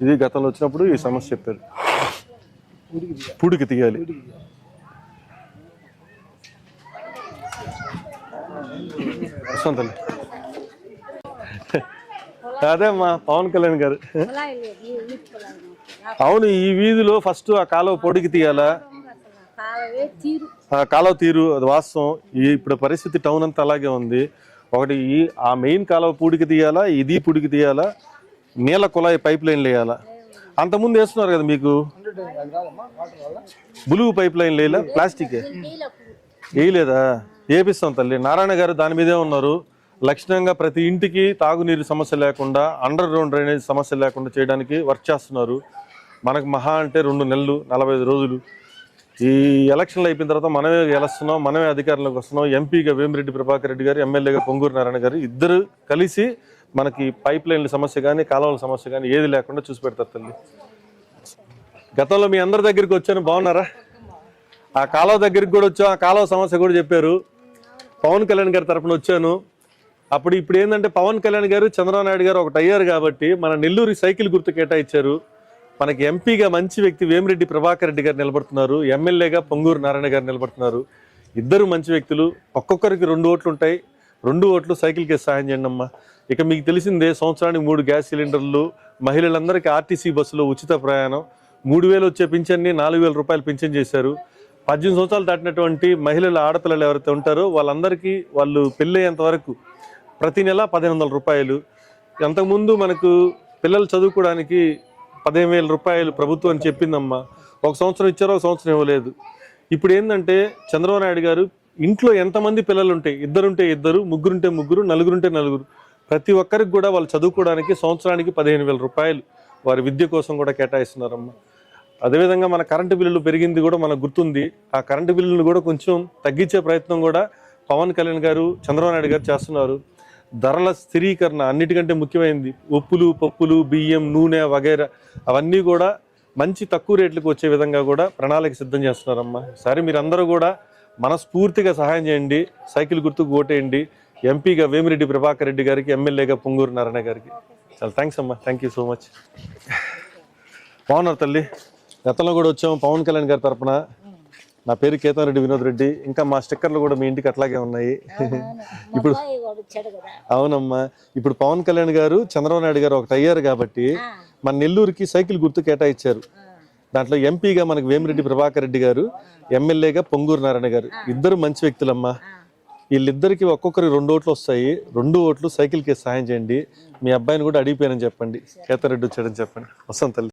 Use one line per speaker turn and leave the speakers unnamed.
ఇది గతంలో వచ్చినప్పుడు ఈ సమస్య చెప్పారు. పూడికి తీయాలి. అదే మా పవన్ కళ్యాణ్ గారు.
ఈ-
అవును ఈ వీధిలో ఫస్ట్ ఆ కాలువ పొడికి తీయాలా? ఆ కాలువ తీరు అది వాస్తవం. ఈ ఇప్పుడు పరిస్థితి టౌన్ అంతా అలాగే ఉంది. ఒకటి ఈ ఆ మెయిన్ కాలువ పూడికి తీయాలా? ఇది పూడికి తీయాలా? నీళ్ళ కుళాయి పైప్ లైన్ వేయాలా అంతకుముందు వేస్తున్నారు కదా మీకు? బులుగు పైప్ లైన్ లేలా ప్లాస్టిక్? వేయలేదా? వేపిస్తాం తల్లి. నారాయణ గారు దాని మీదే ఉన్నారు. లక్షణంగా ప్రతి ఇంటికి తాగునీరు సమస్య లేకుండా అండర్ గ్రౌండ్ డ్రైనేజ్ సమస్య లేకుండా చేయడానికి వర్క్ చేస్తున్నారు. మనకు మహా అంటే రెండు నెలలు నలభై ఐదు రోజులు. ఈ ఎలక్షన్లు అయిపోయిన తర్వాత మనమే గెలుస్తున్నాం మనమే అధికారంలోకి వస్తున్నాం. ఎంపీగా వేమిరెడ్డి ప్రభాకర్ రెడ్డి గారు ఎమ్మెల్యేగా పొంగూరు నారాయణ గారు ఇద్దరు కలిసి మనకి పైప్ లైన్ల సమస్య కానీ కాలువల సమస్య కానీ ఏది లేకుండా చూసి పెడతారు తల్లి. గతంలో మీ అందరి దగ్గరికి వచ్చాను బాగున్నారా? ఆ కాలువ దగ్గరికి కూడా వచ్చాం ఆ కాలువ సమస్య కూడా చెప్పారు. పవన్ కళ్యాణ్ గారి తరఫున వచ్చాను. అప్పుడు ఇప్పుడు ఏంటంటే పవన్ కళ్యాణ్ గారు చంద్రబాబు నాయుడు గారు ఒకటి అయ్యారు కాబట్టి మన నెల్లూరు సైకిల్ గుర్తు కేటాయించారు. మనకి ఎంపీగా మంచి వ్యక్తి వేమిరెడ్డి ప్రభాకర్ రెడ్డి గారు నిలబడుతున్నారు. ఎమ్మెల్యేగా పొంగూరు నారాయణ గారు నిలబడుతున్నారు. ఇద్దరు మంచి వ్యక్తులు ఒక్కొక్కరికి రెండు ఓట్లు ఉంటాయి. రెండు ఓట్లు సైకిల్కి సహాయం చేయండి అమ్మా. ఇక మీకు తెలిసిందే సంవత్సరానికి మూడు గ్యాస్ సిలిండర్లు మహిళలందరికీ ఆర్టీసీ బస్సులో ఉచిత ప్రయాణం. మూడు వేలు వచ్చే పింఛన్ని నాలుగు వేల రూపాయలు పింఛన్ చేశారు. పద్దెనిమిది సంవత్సరాలు దాటినటువంటి మహిళల ఆడపిల్లలు ఎవరైతే ఉంటారో వాళ్ళందరికీ వాళ్ళు పెళ్ళయ్యేంత వరకు ప్రతి నెల పదిహేను వందల రూపాయలు. అంతకుముందు మనకు పిల్లలు చదువుకోవడానికి పదిహేను వేల రూపాయలు ప్రభుత్వం అని చెప్పిందమ్మా. ఒక సంవత్సరం ఇచ్చారో ఒక సంవత్సరం ఇవ్వలేదు. ఇప్పుడు ఏంటంటే చంద్రబాబు నాయుడు గారు ఇంట్లో ఎంతమంది పిల్లలు ఉంటే ఇద్దరుంటే ఇద్దరు ముగ్గురుంటే ముగ్గురు నలుగురుంటే నలుగురు. ప్రతి ఒక్కరికి కూడా వాళ్ళు చదువుకోవడానికి సంవత్సరానికి పదిహేను వేల రూపాయలు వారి విద్య కోసం కూడా కేటాయిస్తున్నారమ్మా. అదేవిధంగా మన కరెంటు బిల్లులు పెరిగింది కూడా మనకు గుర్తుంది. ఆ కరెంటు బిల్లులు కూడా కొంచెం తగ్గించే ప్రయత్నం కూడా పవన్ కళ్యాణ్ గారు చంద్రబాబు నాయుడు గారు చేస్తున్నారు. ధరల స్థిరీకరణ అన్నిటికంటే ముఖ్యమైనది ఉప్పులు పప్పులు బియ్యం నూనె వగైరా అవన్నీ కూడా మంచి తక్కువ రేట్లకు వచ్చే విధంగా కూడా ప్రణాళిక సిద్ధం చేస్తున్నారమ్మా. సరే మీరందరూ కూడా మనస్ఫూర్తిగా సహాయం చేయండి. సైకిల్ గుర్తుకు ఓటేయండి. ఎంపీగా వేమిరెడ్డి ప్రభాకర్ రెడ్డి గారికి ఎమ్మెల్యేగా పొంగూరు నారాయణ గారికి. చాలా థ్యాంక్స్ అమ్మా. థ్యాంక్ యూ సో మచ్ బాగున్నారు తల్లి. గతంలో కూడా వచ్చాము పవన్ కళ్యాణ్ గారి తరపున. నా పేరు కేతన్ రెడ్డి వినోద్ రెడ్డి. ఇంకా మా స్టిక్కర్లు కూడా మీ ఇంటికి అట్లాగే ఉన్నాయి. ఇప్పుడు అవునమ్మా. ఇప్పుడు పవన్ కళ్యాణ్ గారు చంద్రబాబు నాయుడు గారు ఒకటి అయ్యారు కాబట్టి మన నెల్లూరుకి సైకిల్ గుర్తు కేటాయించారు. దాంట్లో ఎంపీగా మనకు వేమిరెడ్డి ప్రభాకర్ రెడ్డి గారు ఎమ్మెల్యేగా పొంగూరు నారాయణ గారు. ఇద్దరు మంచి వ్యక్తులమ్మా. వీళ్ళిద్దరికి ఒక్కొక్కరి రెండు ఓట్లు వస్తాయి. రెండు ఓట్లు సైకిల్కి సాయం చేయండి. మీ అబ్బాయిని కూడా అడిగిపోయానని చెప్పండి. కేతారెడ్డి వచ్చాడని చెప్పండి. వసంతల్లి.